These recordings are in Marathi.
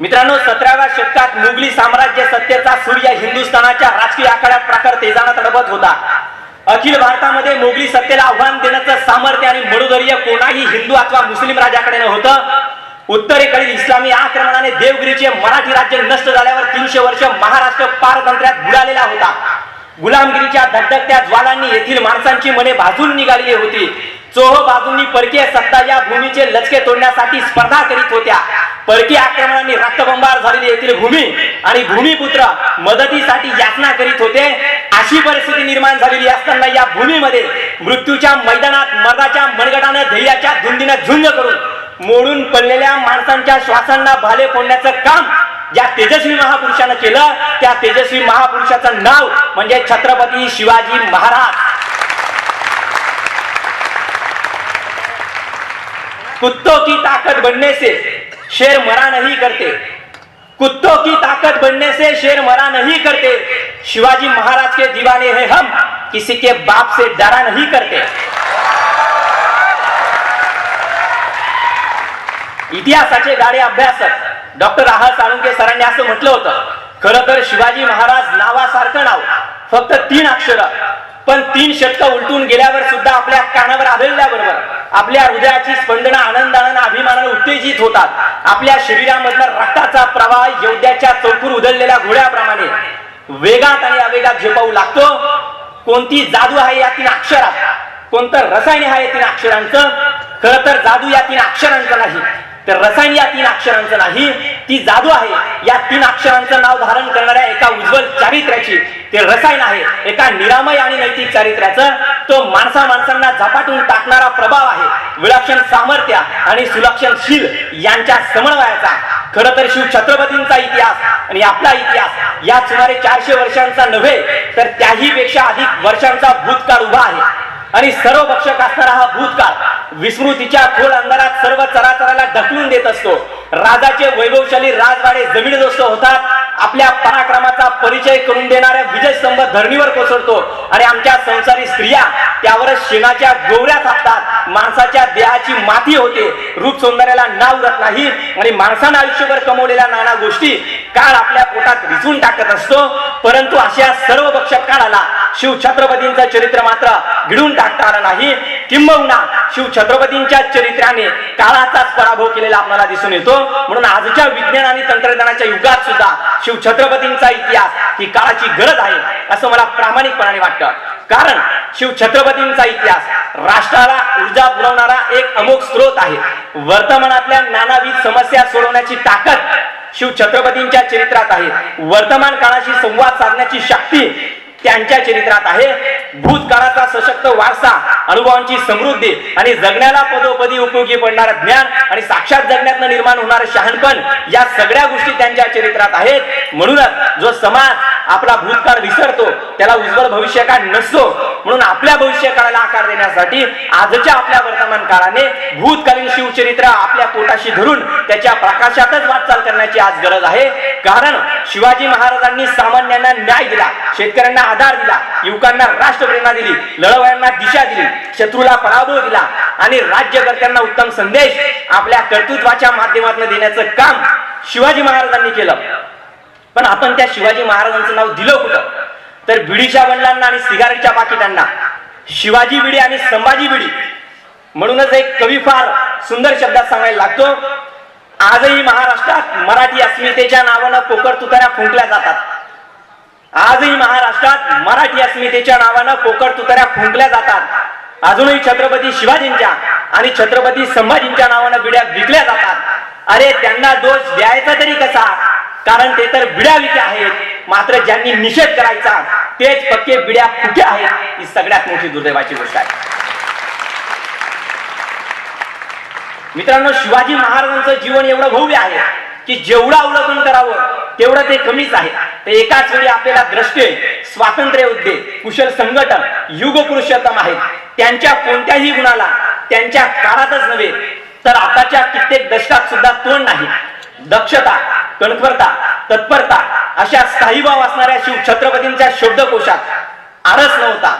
मित्रांनो सतराव्या शतकात मुघली साम्राज्य सत्तेचा सूर्य हिंदुस्थानाच्या राजकीय आखाड्यात प्रखर तेजानं तडपत होता. अखिल भारतामध्ये मोगली सत्तेला आव्हान देण्याचं सामर्थ्य आणि मनोधैर्य कोणाही हिंदू अथवा मुस्लिम राजाकडे नव्हतं उत्तरेकडील इस्लामी आक्रमणाने देवगिरीचे मराठी राज्य नष्ट झाल्यावर तीनशे वर्ष महाराष्ट्र पारतंत्र्यात बुडालेला होता. गुलामगिरीच्या धगधगत्या ज्वालांनी येथील माणसांची मने भाजून निघालेली होती. चोह बाजूंनी परकीय सत्ता या भूमीचे लचके तोडण्यासाठी स्पर्धा करीत होत्या. परकी आक्रमणाने रक्तबंबार झालेली येथील भूमी आणि भूमिपुत्र मदतीसाठी याचना करीत होते अशी परिस्थिती निर्माण झालेली असताना या भूमीमध्ये मृत्यूच्या मैदानात मर्दाच्या मनगटानं धैर्याच्या धुंदीनं झुंज करून मोडून पडलेल्या माणसांच्या श्वासांना भाले फोडण्याचं काम ज्या तेजस्वी महापुरुषानं केलं. त्या तेजस्वी महापुरुषाचं नाव म्हणजे छत्रपती शिवाजी महाराज. कुत्तों की ताकत बनने से शेर मरा नहीं करते। कुत्तों की ताकत बनने से शेर मरा नहीं करते। शिवाजी महाराज के दीवाने हैं हम किसी के बाप से डरा नहीं करते। इतिहासाचे गाडे अभ्यासक डॉक्टर आहार साळुंके सरांनी असं म्हटलं होतं खरं तर शिवाजी महाराज नावासारखं नाव फक्त तीन अक्षर पण तीन शतक उलटून गेल्यावर सुद्धा आपल्या कानावर आदळल्याबरोबर आपल्या हृदयाची स्पंदना आनंदानं अभिमानानं उत्तेजित होतात. आपल्या शरीरामधला रक्ताचा प्रवाह योद्ध्याच्या चौकूर उधळलेल्या घोड्याप्रमाणे वेगात आणि अवेगात झेपावू लागतो. कोणती जादू आहे या तीन अक्षरात? कोणतं रसायन आहे या तीन अक्षरांचं? खर तर जादू या तीन अक्षरांचं नाही. तर रसायन या तीन अक्षरांचं नाही ती जादू आहे. या तीन अक्षरांचं नाव धारण करणाऱ्या एका उज्ज्वल चारित्र्याची ते रसायन आहे. एका निरामय आणि नैतिक चारित्र्याचं तो माणसा माणसांना झपाटून टाकणारा प्रभाव आहे. विलक्षण सामर्थ्य आणि सुलक्षणशील यांच्या समन्वयाचा. खर तर शिव छत्रपतींचा इतिहास आणि आपला इतिहास या सुमारे चारशे वर्षांचा नव्हे तर त्याही पेक्षा अधिक वर्षांचा भूतकाळ उभा आहे. आणि सर्व भक्षक असणारा हा भूतकाळ विस्मृतीच्या खोल अंधारात सर्व चराचराला ढकलून देत असतो. राजाचे वैभवशाली राजवाडे जमिनीदोस्त होतात आपल्या पराक्रमाचा परिचय करून देणाऱ्या विजयस्तंभ धरणीवर कोसळतो. आणि आमच्या संसारी स्त्रिया त्यावरच शेणाच्या गोवऱ्या थापतात. माणसाच्या देहाची माती होते. रूप सौंदर्याला नाव उरत नाही आणि माणसानं आयुष्यभर कमवलेल्या नाना गोष्टी काळ आपल्या पोटात रिचून टाकत असतो. परंतु अशा सर्व भक्षक काळाला शिव छत्रपतींचं चरित्र मात्र गिळून टाकता आलं नाही. किंबहुना शिव छत्रपतींच्या चरित्राने काळाचाच पराभव केलेला आपल्याला दिसून येतो. म्हणून आजच्या विज्ञान आणि तंत्रज्ञानाच्या युगात सुद्धा शिव छत्रपतींचा इतिहास ही काळाची गरज आहे असं मला प्रामाणिकपणाने वाटतं. कारण शिव छत्रपतींचा इतिहास राष्ट्राला ऊर्जा पुरवणारा एक अमोघ स्रोत आहे. वर्तमानातल्या नानाविध समस्या सोडवण्याची ताकद शिव छत्रपतींच्या चरित्रात आहे. वर्तमान काळाशी संवाद साधण्याची शक्ती त्यांच्या चरित्रात आहे. भूतकाळाचा सशक्त वारसा अनुभवांची समृद्धी आणि जगण्याला पदोपदी उपयोगी पडणारं ज्ञान आणि साक्षात जगण्यात निर्माण होणारं शहाणपण या सगळ्या गोष्टी त्यांच्या चरित्रात आहेत. म्हणूनच जो समाज आपला भूतकाळ विसरतो त्याला उज्ज्वल भविष्यकाळ नसतो. म्हणून आपल्या भविष्यकाळाला आकार देण्यासाठी आजच्या आपल्या वर्तमान काळाने भूतकालीन शिवचरित्र आपल्या पोटाशी धरून त्याच्या प्रकाशातच वाटचाल करण्याची आज गरज आहे. कारण शिवाजी महाराजांनी सामान्यांना न्याय दिला शेतकऱ्यांना आधार दिला युवकांना राष्ट्रप्रेरणा दिली लढवयांना दिशा दिली शत्रूला पराभव दिला आणि राज्यकर्त्यांना उत्तम संदेश आपल्या कर्तृत्वाच्या माध्यमातून देण्याचं काम शिवाजी महाराजांनी केलं. पण आपण त्या शिवाजी महाराजांचं नाव दिलं कुठं? तर बिडीच्या वडिलांना आणि सिगारेटच्या पाकिटांना. शिवाजी बिडी आणि संभाजी बिडी. म्हणूनच एक कवी फार सुंदर शब्दात सांगायला लागतो आजही महाराष्ट्रात मराठी अस्मितेच्या नावानं पोकर तुतऱ्या फुंकल्या जातात. आजही महाराष्ट्रात मराठी अस्मितेच्या नावानं पोकर तुतऱ्या फुंकल्या जातात. अजूनही छत्रपती शिवाजींच्या आणि छत्रपती संभाजींच्या नावानं बिड्या विकल्या जातात. अरे त्यांना दोष द्यायचा तरी कसा? कारण ते तर बिड्या विक्या आहेत. मात्र ज्यांनी निषेध करायचा तेच पक्के बिड्या कुठे आहेत? ही सगळ्यात मोठी दुर्दैवाची गोष्ट आहे. मित्रांनो शिवाजी महाराजांचं जीवन एवढं भव्य आहे की जेवढं अवलोकन करावं तेवढं ते कमीच आहे. ते एकाच वेळी आपल्याला द्रष्टे स्वातंत्र्य उद्दे कुशल संघटन युग पुरुषोत्तम आहेत. त्यांच्या कोणत्याही गुणाला त्यांच्या काळातच नव्हे तर आताच्या कित्येक दशकात सुद्धा तोंड नाही. दक्षता कणखरता तत्परता अशा स्थायीभाव असणाऱ्या शिव छत्रपतींच्या शब्दकोशात आरस नव्हता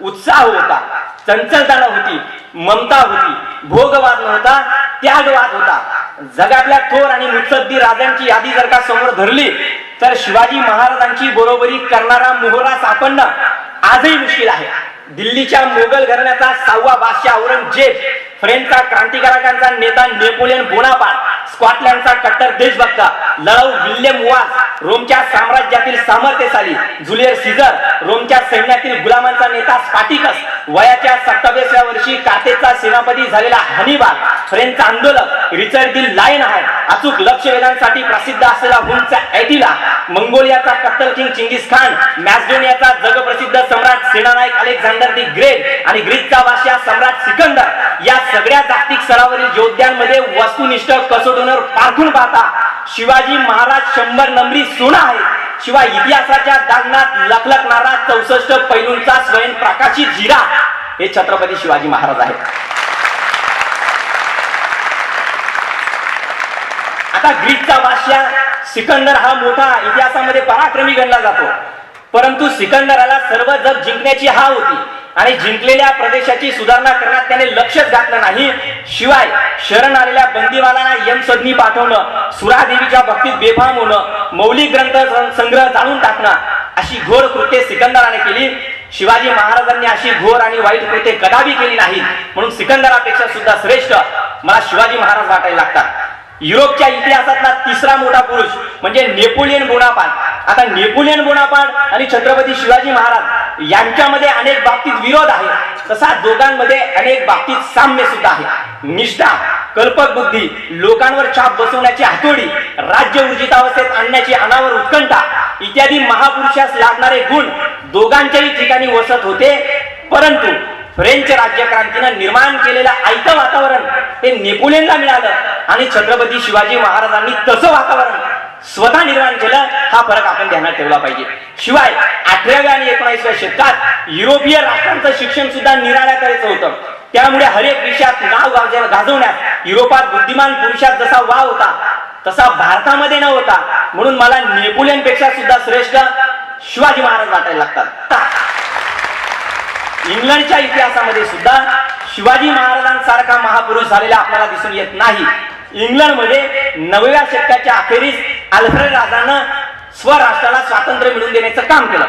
उत्साह होता चंचलता नव्हती ममता होती भोगवाद नव्हता त्यागवाद होता. जगातल्या थोर आणि मुत्सद्दी राजांची यादी जर का समोर धरली तर शिवाजी महाराजांची बरोबरी करणारा मोहरा सापडणं आजही मुश्किल आहे. दिल्लीच्या मोगल घराण्याचा सहावा बादशाह औरंगजेब फ्रेंचचा क्रांतिकारकांचा नेता नेपोलियन बोनापार्ट स्कॉटलँडचा कट्टर देशभक्त लढाऊ विल्यम वास. रोमच्या साम्राज्यातील सामर्थ्यशाली जुलियर सीझर रोमच्या सैन्यातील गुलामांचा नेता स्पाटिकस वयाच्या सत्तावीसव्या वर्षी कातेचा सेनापती झालेला हनीबाल फ्रेंच आंदोलक रिचर्ड दिल लायन आहे अचूक लक्ष वेधांसाठी प्रसिद्ध असलेला हुनचा ऐटिला मंगोलियाचा कत्तल किंग चिंगिस खान मॅसडोनियाचा जगप्रसिद्ध सम्राट सेनानायक अलेक्झांडर दी ग्रेट आणि ग्रीकचा बादशाह सम्राट सिकंदर. या सगळ्या जागतिक स्तरावरील योद्ध्यांमध्ये वस्तुनिष्ठ कसोटीवर पारखून पाहता शिवाजी महाराज शंभर नंबरी सोना आहे. शिवाय इतिहासाच्या दांगणात लखलखणारा चौसष्ट पैलूंचा स्वयंप्रकाशित जिरा हे छत्रपती शिवाजी महाराज आहेत. आता ग्रीकचा बादशाह सिकंदर हा मोठा इतिहासामध्ये पराक्रमी गणला जातो. परंतु सिकंदराला सर्व जग जिंकण्याची हा होती. आणि जिंकलेल्या प्रदेशाची सुधारणा करण्यात त्याने लक्षच घातलं नाही. शिवाय शरण आलेल्या बंदीवालांना यमसदनी पाठवणं सुरादेवीच्या भक्तीत बेफाम होणं मौलिक ग्रंथ संग्रह जाणून टाकणं अशी घोर कृत्ये सिकंदराने केली. शिवाजी महाराजांनी अशी घोर आणि वाईट कृत्ये कदापि केली नाहीत. म्हणून सिकंदरापेक्षा सुद्धा श्रेष्ठ मला शिवाजी महाराज वाटायला लागतात. युरोपच्या इतिहासातला तिसरा मोठा पुरुष म्हणजे नेपोलियन गुणापाठ आता नेपोलियन गुणापाठ आणि छत्रपती शिवाजी महाराज यांच्यामध्ये अनेक बाबतीत विरोध आहे. तसा दोघांमध्ये अनेक बाबतीत साम्य सुद्धा आहे. निष्ठा कल्पक बुद्धी लोकांवर छाप बसवण्याची हातोडी राज्य ऊर्जितावस्थेत आणण्याची अनावर उत्कंठा इत्यादी महापुरुषास लागणारे गुण दोघांच्याही ठिकाणी वसत होते. परंतु फ्रेंच राज्यक्रांतीनं निर्माण केलेलं आयतं वातावरण हे नेपोलियनला मिळालं आणि छत्रपती शिवाजी महाराजांनी तसं वातावरण स्वतः निर्माण केलं हा फरक आपण ध्यानात ठेवला पाहिजे. शिवाय अठराव्या आणि एकोणीसव्या शतकात युरोपीय राष्ट्रांचं शिक्षण सुद्धा निराळ्या करायचं होतं. त्यामुळे हरेक विषयात नाव गाजवण्यात युरोपात बुद्धिमान पुरुषात जसा वाव होता तसा भारतामध्ये न होता म्हणून मला नेपोलियनपेक्षा सुद्धा श्रेष्ठ शिवाजी महाराज वाटायला लागतात. इंग्लंडच्या इतिहासामध्ये सुद्धा शिवाजी महाराजांसारखा महापुरुष झालेला आपल्याला दिसून येत नाही. इंग्लंडमध्ये नवव्या शतकाच्या अखेरीस अल्फ्रेड राजानं स्वराष्ट्राला स्वातंत्र्य मिळवून देण्याचं काम केलं.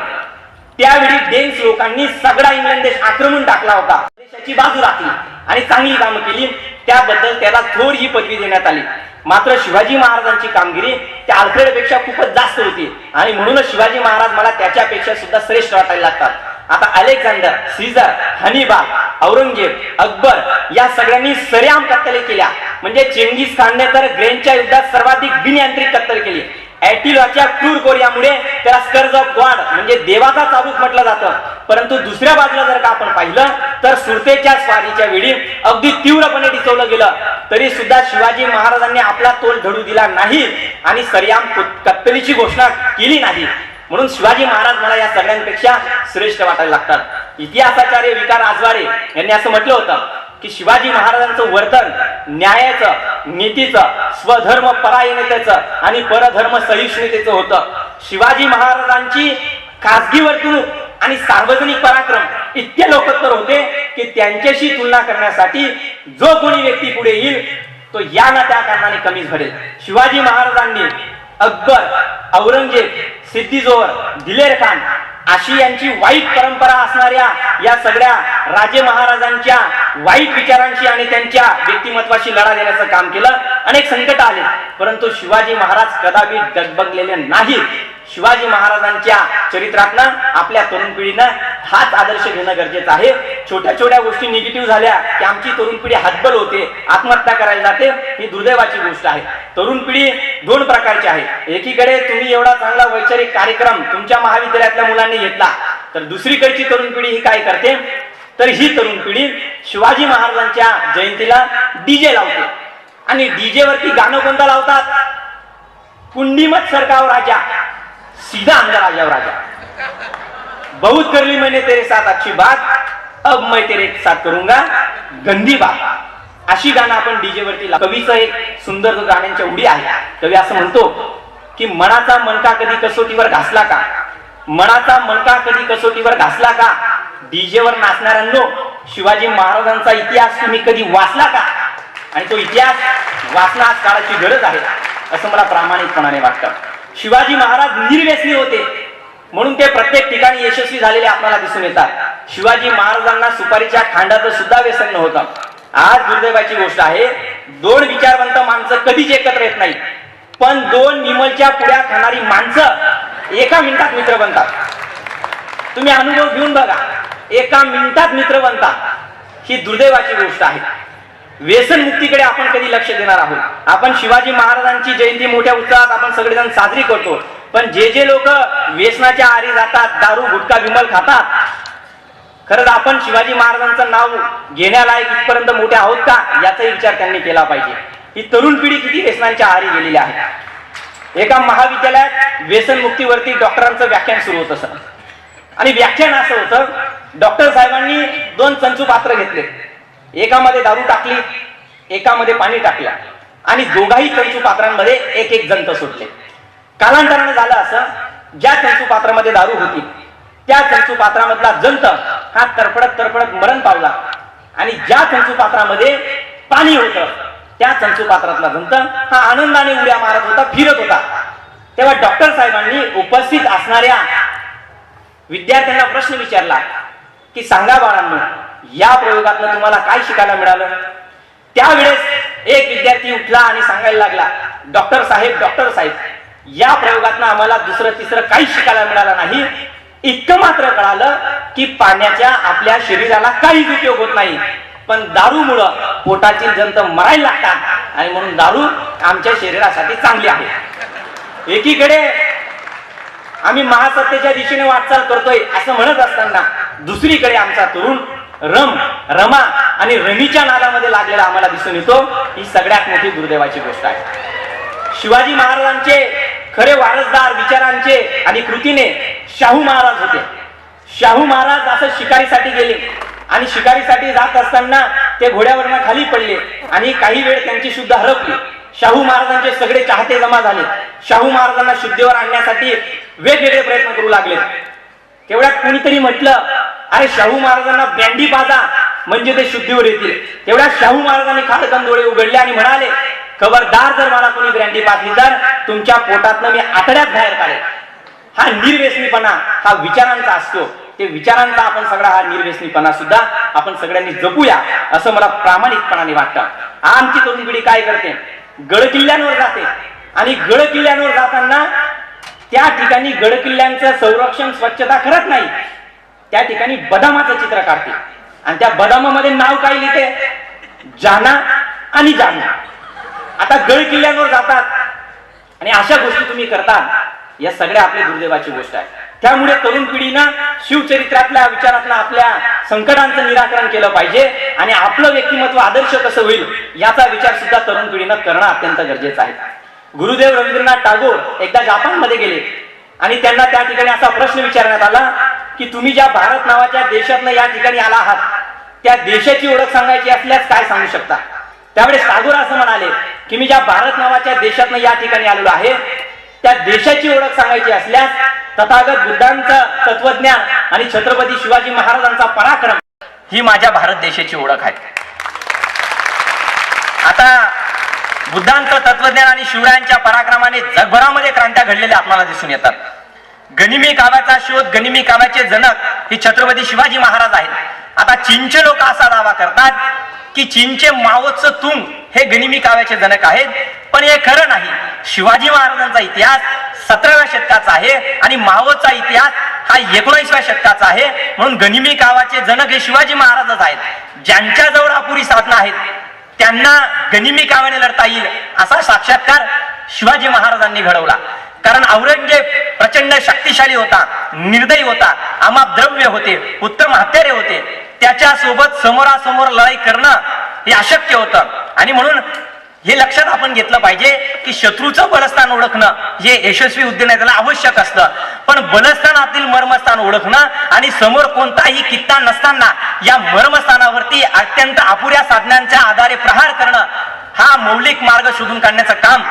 त्यावेळी डेन्स लोकांनी सगळा इंग्लंड देश आक्रमण टाकला होता. देशाची बाजू राखली आणि चांगली कामं केली. त्याबद्दल त्याला थोर ही पदवी देण्यात आली. मात्र शिवाजी महाराजांची कामगिरी त्या अल्फ्रेडपेक्षा खूपच जास्त होती. आणि म्हणूनच शिवाजी महाराज मला त्याच्यापेक्षा सुद्धा श्रेष्ठ वाटायला लागतात. आता Alexander Caesar Hannibal Aurangzeb Akbar या सगळ्यांनी सरेआम कत्तले केल्या. म्हणजे चेंगीस खानने तर ग्रेनच्या युद्धात सर्वाधिक बिनयांत्रिक कत्तल केली. ऍटिलाच्या क्रूर कोर्यामुळे त्याला स्कर्ज ऑफ गॉड म्हणजे देवाचा चाबूक म्हटलं जातं. परंतु दुसऱ्या बाजूला जर का आपण पाहिलं तर सुरतेच्या स्वारीच्या वेळी अगदी तीव्रपणे डिचवलं गेलं. तरी सुद्धा शिवाजी महाराजांनी आपला तोल धडू दिला नाही आणि सरियाम कत्तलीची घोषणा केली नाही. म्हणून शिवाजी महाराज मला या सगळ्यांपेक्षा श्रेष्ठ वाटायला लागतात. इतिहासाचार्य विकार आजवारे यांनी असं म्हटलं होतं की शिवाजी महाराजांचं वर्तन न्यायाचं नीतीचं स्वधर्म परायणतेचं आणि परधर्म सहिष्णुतेचं होतं. शिवाजी महाराजांची खासगी वर्तणूक आणि सार्वजनिक पराक्रम इतके लोकोत्तर होते की त्यांच्याशी तुलना करण्यासाठी जो कोणी व्यक्ती पुढे येईल तो या ना त्या कारणाने कमीच घडेल. शिवाजी महाराजांनी अकबर औरंगजेब सिद्दीजोहर दिलेर खान अशी यांची वाईट परंपरा असणाऱ्या या सगळ्या राजे महाराजांच्या वाईट विचारांशी आणि त्यांच्या व्यक्तिमत्वाशी लढा देण्याचं काम केलं. अनेक संकट आले परंतु शिवाजी महाराज कदापि डगबगलेले नाहीत. शिवाजी महाराजांच्या चरित्रातनं आपल्या तरुण पिढीनं हाच आदर्श घेणं गरजेचं आहे. छोट्या छोट्या गोष्टी निगेटिव्ह झाल्या की आमची तरुण पिढी हातबल होते आत्महत्या करायला जाते ही दुर्दैवाची गोष्ट आहे. तरुण पिढी दोन प्रकारची आहे. एकीकडे तुम्ही एवढा चांगला वैचारिक कार्यक्रम तुमच्या महाविद्यालयातल्या मुलांनी घेतला तर दुसरीकडची तरुण पिढी ही काय करते? तर ही तरुण पिढी शिवाजी महाराजांच्या जयंतीला डीजे लावते. आणि डीजे वरती गाणं कोणतं लावतात? कुंडीमत सरकाव राजा. सीधा अंदर आ जाओ राजा। बहुत कर ली मैंने तेरे साथ अच्छी बात अब मैं तेरे साथ करूंगा गंदी बात। अशी गाणं आपण डीजे वरती कवीचं एक सुंदर जो गाण्यांच्या उडी आहे. कवी असं म्हणतो की मनाचा मनका कधी कसोटीवर घासला का? मनाचा मनका कधी कसोटीवर घासला का? डीजेवर नाचणाऱ्यांनो शिवाजी महाराजांचा इतिहास तुम्ही कधी वाचला का? आणि तो इतिहास वाचणं आज काळाची गरज आहे असं मला प्रामाणिकपणाने वाटतं. शिवाजी महाराज निर्व्यसनी होते. म्हणून ते प्रत्येक ठिकाणी यशस्वी झालेले आपल्याला दिसून येतात. शिवाजी महाराजांना सुपारीच्या खांडाचं सुद्धा व्यसन नव्हतं. आज दुर्दैवाची गोष्ट आहे दोन विचारवंत माणसं कधीच एकत्र येत नाही पण दोन निमलच्या पुढ्या खाणारी माणसं एका मिनिटात मित्र बनतात. तुम्ही अनुभव घेऊन बघा एका मिनिटात मित्र बनतात. ही दुर्दैवाची गोष्ट आहे. व्यसन मुक्तीकडे आपण कधी लक्ष देणार आहोत? आपण शिवाजी महाराजांची जयंती मोठ्या उत्साहात आपण सगळेजण साजरी करतो. पण जे जे लोक व्यसनाच्या आरी जातात दारू गुटखा विमल खातात खरंच आपण शिवाजी महाराजांचं नाव घेण्यालायक इथपर्यंत मोठे आहोत का? याचाही विचार त्यांनी केला पाहिजे. ही तरुण पिढी किती व्यसनांच्या आहारी गेलेली आहे. एका महाविद्यालयात व्यसन मुक्तीवरती डॉक्टरांचं व्याख्यान सुरू होत असं आणि व्याख्यान असं होतं डॉक्टर साहेबांनी दोन चंचू पात्र घेतले. एकामध्ये दारू टाकली एकामध्ये पाणी टाकलं. आणि दोघाही कंचू पात्रांमध्ये एक एक जंत सुटले. कालांतरानं झालं असं ज्या कंचू पात्रामध्ये दारू होती त्या कंचू पात्रामधला जंत हा तरफडत तरफडत मरण पावला. आणि ज्या कंचू पात्रामध्ये पाणी होतं त्या चंचू पात्रातला जंत हा आनंदाने उड्या मारत होता फिरत होता. तेव्हा डॉक्टर साहेबांनी उपस्थित असणाऱ्या विद्यार्थ्यांना प्रश्न विचारला की सांगा बाळांनो या प्रयोगातनं तुम्हाला काय शिकायला मिळालं? त्यावेळेस एक विद्यार्थी उठला आणि सांगायला लागला डॉक्टर साहेब डॉक्टर साहेब या प्रयोगातनं आम्हाला दुसरं तिसरं काही शिकायला मिळालं नाही. इतकं मात्र कळालं की पाण्याच्या आपल्या शरीराला काहीच उपयोग होत नाही. पण दारूमुळं पोटाची जंत मरायला लागतात आणि म्हणून दारू आमच्या शरीरासाठी चांगली आहे. एकीकडे आम्ही महासत्तेच्या दिशेने वाटचाल करतोय असं म्हणत असताना दुसरीकडे आमचा तरुण रम रमा आणि रमीच्या नादामध्ये लागलेला आम्हाला दिसून येतो. ही सगळ्यात मोठी दुर्दैवाची गोष्ट आहे. शिवाजी महाराजांचे खरे वारसदार विचारांचे आणि कृतीने शाहू महाराज होते. शाहू महाराज असं शिकारीसाठी गेले आणि शिकारीसाठी जात असताना ते घोड्यावरनं खाली पडले आणि काही वेळ त्यांची शुद्ध हरपली. शाहू महाराजांचे सगळे चाहते जमा झाले. शाहू महाराजांना शुद्धीवर आणण्यासाठी वेगवेगळे प्रयत्न करू लागले. तेवढ्यात कुणीतरी म्हटलं अरे शाहू महाराजांना बँडी पाजा म्हणजे ते शुद्धीवर येतील. तेवढ्या शाहू महाराजांनी खाडकन डोळे उघडले आणि म्हणाले खबरदार जर मला कोणी ब्रँडी पाजली तर तुमच्या पोटातनं मी आतड्यात बाहेर काढेल हा निर्व्यसनीपणा हा विचारांचा असतो. ते विचारांचा आपण सगळा हा निर्व्यसनीपणा सुद्धा आपण सगळ्यांनी जपूया असं मला प्रामाणिकपणाने वाटतं. आमची तरुण पिढी काय करते? गड किल्ल्यांवर जाते. आणि गड किल्ल्यांवर जाताना त्या ठिकाणी गड किल्ल्यांचं संरक्षण स्वच्छता करत नाही. त्या ठिकाणी बदामाचं चित्र काढते. आणि त्या बदामामध्ये नाव काय लिहिते? जाना आणि जाना. आता गड किल्ल्यांवर जातात. आणि अशा गोष्टी तुम्ही करता या सगळ्या आपल्या दुर्दैवाची गोष्ट आहे. त्यामुळे तरुण पिढीनं शिवचरित्रातल्या विचारातल्या आपल्या संकटांचं निराकरण केलं पाहिजे. आणि आपलं व्यक्तिमत्व आदर्श कसं होईल याचा विचार सुद्धा तरुण पिढीनं करणं अत्यंत गरजेचं आहे. गुरुदेव रवींद्रनाथ टागोर एकदा जपानमध्ये गेले. आणि त्यांना त्या ठिकाणी असा प्रश्न विचारण्यात आला की तुम्ही ज्या भारत नावाच्या देशातनं या ठिकाणी आला आहात त्या देशाची ओळख सांगायची असल्यास काय सांगू शकता? त्यावेळेस टागोर असं म्हणाले की मी ज्या भारत नावाच्या देशातनं या ठिकाणी आलेलो आहे त्या देशाची ओळख सांगायची असल्यास तथागत बुद्धांचं तत्वज्ञान आणि छत्रपती शिवाजी महाराजांचा पराक्रम ही माझ्या भारत देशाची ओळख आहे. आता बुद्धांचं तत्वज्ञान आणि शिवरायांच्या पराक्रमाने जगभरामध्ये क्रांत्या घडलेल्या आपल्याला दिसून येतात. गनिमी काव्याचा शोध गनिमी काव्याचे जनक हे छत्रपती शिवाजी महाराज आहेत. आता चीनचे लोक असा दावा करतात की चीनचे मावोत्स तुंग हे गनिमी काव्याचे जनक आहेत. पण हे खरं नाही. शिवाजी महाराजांचा इतिहास सतराव्या शतकाचा आहे आणि मावोचा इतिहास हा एकोणीसव्या शतकाचा आहे. म्हणून गनिमी कावाचे जनक हे शिवाजी महाराजच आहेत. ज्यांच्याजवळ अपुरी साधना आहेत त्यांना गनिमी काव्याने लढता येईल असा साक्षात्कार शिवाजी महाराजांनी घडवला. कारण औरंगजेब प्रचंड शक्तिशाली होता निर्दयी होता अमाप द्रव्य होते उत्तम हत्यारे होते. त्याच्यासोबत समोरासमोर लढाई करणं हे अशक्य होतं. आणि म्हणून हे लक्षात आपण घेतलं पाहिजे की शत्रूचं बलस्थान ओळखणं हे यशस्वी उद्योजकाला आवश्यक असतं. पण बलस्थानातील मर्मस्थान ओळखणं आणि समोर कोणताही कित्ता नसताना या मर्मस्थानावरती अत्यंत अपुऱ्या साधनांच्या आधारे प्रहार करणं हा मौलिक मार्ग शोधून काढण्याचं काम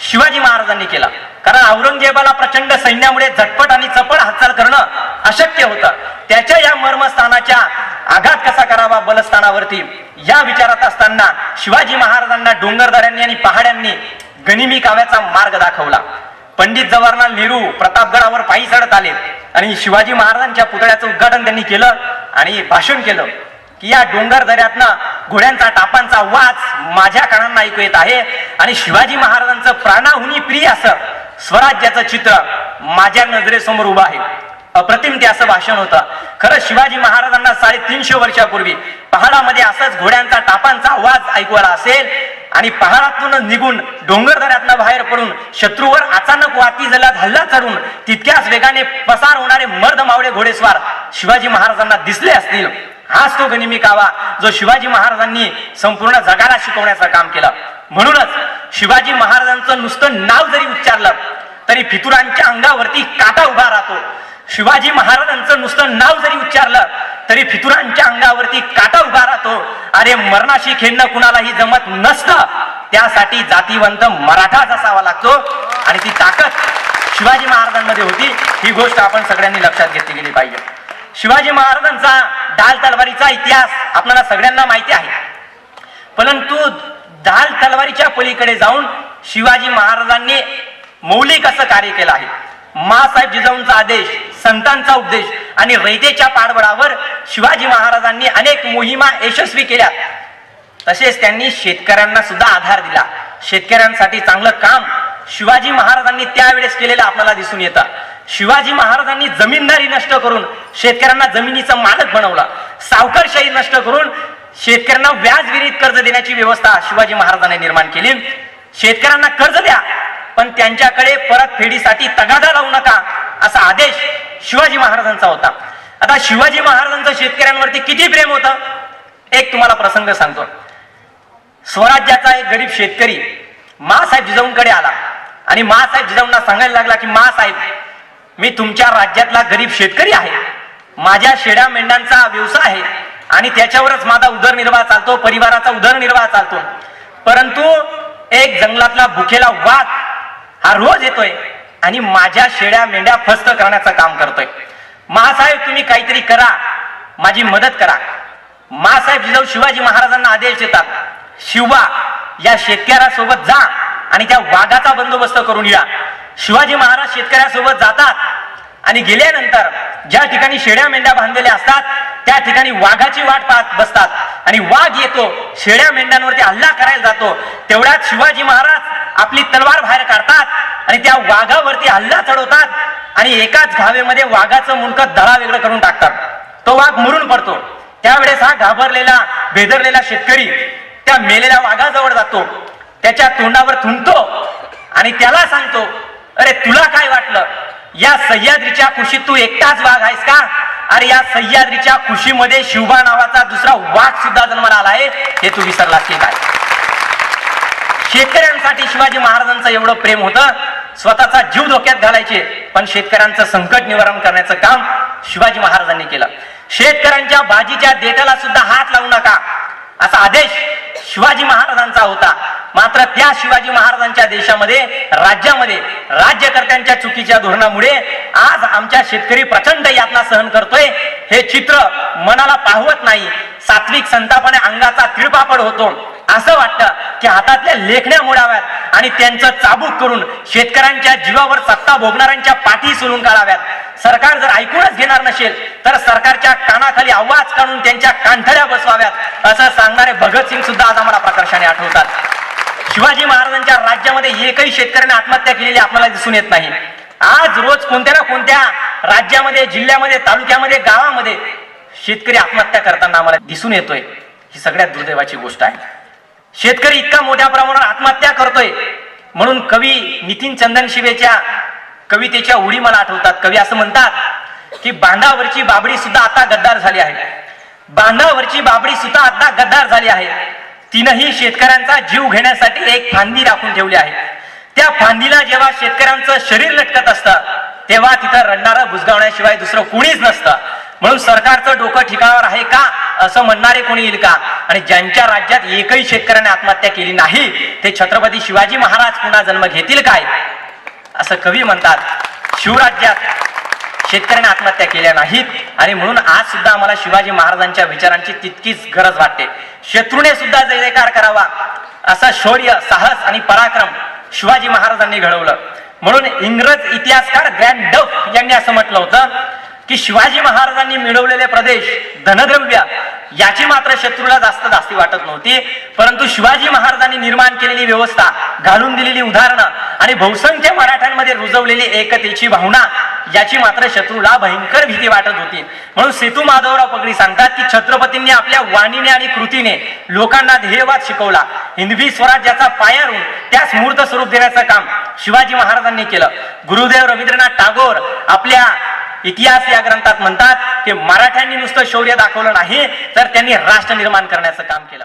शिवाजी महाराजांनी केलं. कारण औरंगजेबाला प्रचंड सैन्यामुळे झटपट आणि चपळ हालचाल करणं अशक्य होतं. त्याच्या या मर्मस्थानाच्या आघात कसा करावा बलस्थानावरती? या विचारात असताना शिवाजी महाराजांना डोंगरदऱ्यांनी आणि पहाड्यांनी गनिमी काव्याचा मार्ग दाखवला. पंडित जवाहरलाल नेहरू प्रतापगडावर पायी चढत आले आणि शिवाजी महाराजांच्या पुतळ्याचं उद्घाटन त्यांनी केलं आणि भाषण केलं की या डोंगर दऱ्यातनं घोड्यांचा टापांचा वाज माझ्या कानांना ऐकू येत आहे आणि शिवाजी महाराजांचं प्राणाहुनी प्रिय असं स्वराज्याचं चित्र माझ्या नजरेसमोर उभं आहे. अप्रतिम ते असं भाषण होतं. खरं शिवाजी महाराजांना साडेतीनशे वर्षापूर्वी पहाडामध्ये असंच घोड्यांचा टापांचा आवाज ऐकू आला असेल आणि पहाडातून निघून डोंगरदऱ्यातनं बाहेर पडून शत्रूवर अचानक वाती जलात हल्ला चढून तितक्याच वेगाने पसार होणारे मर्द मावळे घोडेस्वार शिवाजी महाराजांना दिसले असतील. हाच तो गनिमी कावा जो शिवाजी महाराजांनी संपूर्ण जगाला शिकवण्याचं काम केलं. म्हणूनच शिवाजी महाराजांचं नुसतं नाव जरी उच्चारलं तरी फितुरांच्या अंगावरती काटा उभा राहतो. शिवाजी महाराजांचं नुसतं नाव जरी उच्चारलं तरी फितुरांच्या अंगावरती काटा उभा राहतो. अरे मरणाशी खेळणं कुणालाही जमत नसतं. त्यासाठी जातीवंत मराठाच असावा लागतो. आणि ती ताकद शिवाजी महाराजांमध्ये होती ही गोष्ट आपण सगळ्यांनी लक्षात घेतली गेली पाहिजे. शिवाजी महाराजांचा डाल तलवारीचा इतिहास आपल्याला सगळ्यांना माहिती आहे. ढाल तलवारीच्या पलीकडे जाऊन शिवाजी महाराजांनी मौलिक असं कार्य केलं आहे. मासाहेब जिजाऊंचा आदेश संतांचा उपदेश आणि रयतेच्या पाठबळावर शिवाजी महाराजांनी अनेक मोहिमा यशस्वी केल्या. तसेच त्यांनी शेतकऱ्यांना सुद्धा आधार दिला. शेतकऱ्यांसाठी चांगलं काम शिवाजी महाराजांनी त्यावेळेस केलेलं आपल्याला दिसून येतं. शिवाजी महाराजांनी जमीनदारी नष्ट करून शेतकऱ्यांना जमिनीचा मालक बनवला. सावकारशाही नष्ट करून शेतकऱ्यांना व्याज विरहित कर्ज देण्याची व्यवस्था शिवाजी महाराजांनी निर्माण केली. शेतकऱ्यांना कर्ज द्या पण त्यांच्याकडे परतफेडीसाठी तगादा लावू नका असा आदेश शिवाजी महाराजांचा होता. आता शिवाजी महाराजांचं शेतकऱ्यांवरती किती प्रेम होतं? एक तुम्हाला प्रसंग सांगतो. स्वराज्याचा एक गरीब शेतकरी मासाहेब जिजाऊंकडे आला आणि मासाहेब जिजाऊंना सांगायला लागला की मासाहेब मी तुमच्या राज्यातला गरीब शेतकरी आहे. माझ्या शेड्या मेंढ्यांचा व्यवसाय आहे. आणि त्याच्यावरच माझा उदरनिर्वाह चालतो परिवाराचा उदरनिर्वाह चालतो. परंतु एक जंगलातला भुकेला वाघ हा रोज येतोय आणि माझ्या शेळ्या मेंढ्या फस्त करण्याचं काम करतोय. महासाहेब तुम्ही काहीतरी करा. माझी मदत करा. महासाहेब जिजाऊ शिवाजी महाराजांना आदेश देतात. शिवा या शेतकऱ्यासोबत जा आणि त्या वाघाचा बंदोबस्त करून या शिवाजी महाराज शेतकऱ्यासोबत जातात आणि गेल्यानंतर ज्या ठिकाणी शेड्या मेंढ्या बांधलेल्या असतात त्या ठिकाणी वाघाची वाट पाहत बसतात. आणि वाघ येतो शेड्या मेंढ्यांवरती हल्ला करायला जातो. तेवढ्यात शिवाजी महाराज आपली तलवार बाहेर काढतात आणि त्या वाघावरती हल्ला चढवतात आणि एकाच घावेमध्ये वाघाचं मुंडकं दळा वेगळं करून टाकतात. तो वाघ मरून पडतो. त्यावेळेस हा घाबरलेला बेदरलेला शेतकरी त्या मेलेल्या वाघाजवळ जातो. त्याच्या तोंडावर थुंकतो आणि त्याला सांगतो अरे तुला काय वाटलं? या सह्याद्रीच्या कुशीत तू एकटाच वाघ आहेस का? अरे या सह्याद्रीच्या खुशीमध्ये शिवबा नावाचा दुसरा वाघ सुद्धा जन्माला आला आहे हे तू विसरलास की काय? शेतकऱ्यांसाठी शिवाजी महाराजांचं एवढं प्रेम होतं स्वतःचा जीव धोक्यात घालायचे पण शेतकऱ्यांचं संकट निवारण करण्याचं काम शिवाजी महाराजांनी केलं. शेतकऱ्यांच्या भाजीच्या देठाला सुद्धा हात लावू नका असा आदेश शिवाजी महाराजांचा होता. मात्र त्या शिवाजी महाराजांच्या देशामध्ये राज्यामध्ये राज्यकर्त्यांच्या चुकीच्या धोरणामुळे आज आमच्या शेतकरी प्रचंड यातना सहन करतोय. हे चित्र मनाला पाहवत नाही. सात्विक संतापाने अंगाचा त्रिपापड होतो. असं वाटतं की हातातल्या लेखण्या मोडाव्यात आणि त्यांचं चाबूक करून शेतकऱ्यांच्या जीवावर सत्ता भोगणाऱ्यांच्या पाठी सोलून काढाव्यात. सरकार जर ऐकूनच घेणार नसेल तर सरकारच्या कानाखाली आवाज काढून त्यांच्या कांठळ्या बसवाव्यात असं सांगणारे भगतसिंग सुद्धा आज आम्हाला प्रकर्षाने आठवतात. शिवाजी महाराजांच्या राज्यामध्ये एकही शेतकऱ्याने आत्महत्या केलेली आपल्याला दिसून येत नाही. आज रोज कोणत्या ना कोणत्या राज्यामध्ये जिल्ह्यामध्ये तालुक्यामध्ये गावामध्ये शेतकरी आत्महत्या करताना आम्हाला दिसून येतोय. ही सगळ्यात दुर्दैवाची गोष्ट आहे. शेतकरी इतका मोठ्या प्रमाणावर आत्महत्या करतोय. म्हणून कवी नितीन चंदन शिवेच्या कवितेच्या उडी मला आठवतात. कवी असं म्हणतात की बांधावरची बाबडी सुद्धा आता गद्दार झाली आहे. बांधावरची बाबडी सुद्धा आता गद्दार झाली आहे. तिनंही शेतकऱ्यांचा जीव घेण्यासाठी एक फांदी राखून ठेवली आहे. त्या फांदीला जेव्हा शेतकऱ्यांचं शरीर लटकत असतं तेव्हा तिथं रडणारं बुजगावण्याशिवाय दुसरं कुणीच नसतं. म्हणून सरकारचं डोकं ठिकाणावर आहे का असं म्हणणारे कोणी येईल का? आणि ज्यांच्या राज्यात एकही शेतकऱ्याने आत्महत्या केली नाही ते छत्रपती शिवाजी महाराज पुन्हा जन्म घेतील काय? असं कवी म्हणतात शिवराज्यात शेतकऱ्यांनी आत्महत्या केल्या नाहीत. आणि म्हणून आज सुद्धा आम्हाला शिवाजी महाराजांच्या विचारांची तितकीच गरज वाटते. शत्रूने सुद्धा जय जयकार करावा असा शौर्य साहस आणि पराक्रम शिवाजी महाराजांनी घडवलं. म्हणून इंग्रज इतिहासकार ग्रँड डफ यांनी असं म्हटलं होतं की शिवाजी महाराजांनी मिळवलेले प्रदेश धनद्रव्य याची मात्र शत्रूला जास्त जास्ती वाटत नव्हती. परंतु शिवाजी महाराजांनी निर्माण केलेली व्यवस्था घालून दिलेली उदाहरणं आणि बहुसंख्य मराठ्यांमध्ये रुजवलेली एकतेची भावना याची मात्र शत्रूला भयंकर भीती वाटत होती. म्हणून सेतू माधवराव पगडी सांगतात की छत्रपतींनी आपल्या वाणीने आणि कृतीने लोकांना ध्येयवाद शिकवला. हिंदवी स्वराज्याचा पायारून त्यास मूर्त स्वरूप देण्याचं काम शिवाजी महाराजांनी केलं. गुरुदेव रवींद्रनाथ टागोर आपल्या इतिहास या ग्रंथात म्हणतात की मराठ्यांनी नुसतं शौर्य दाखवलं नाही तर त्यांनी राष्ट्र निर्माण करण्याचं काम केलं.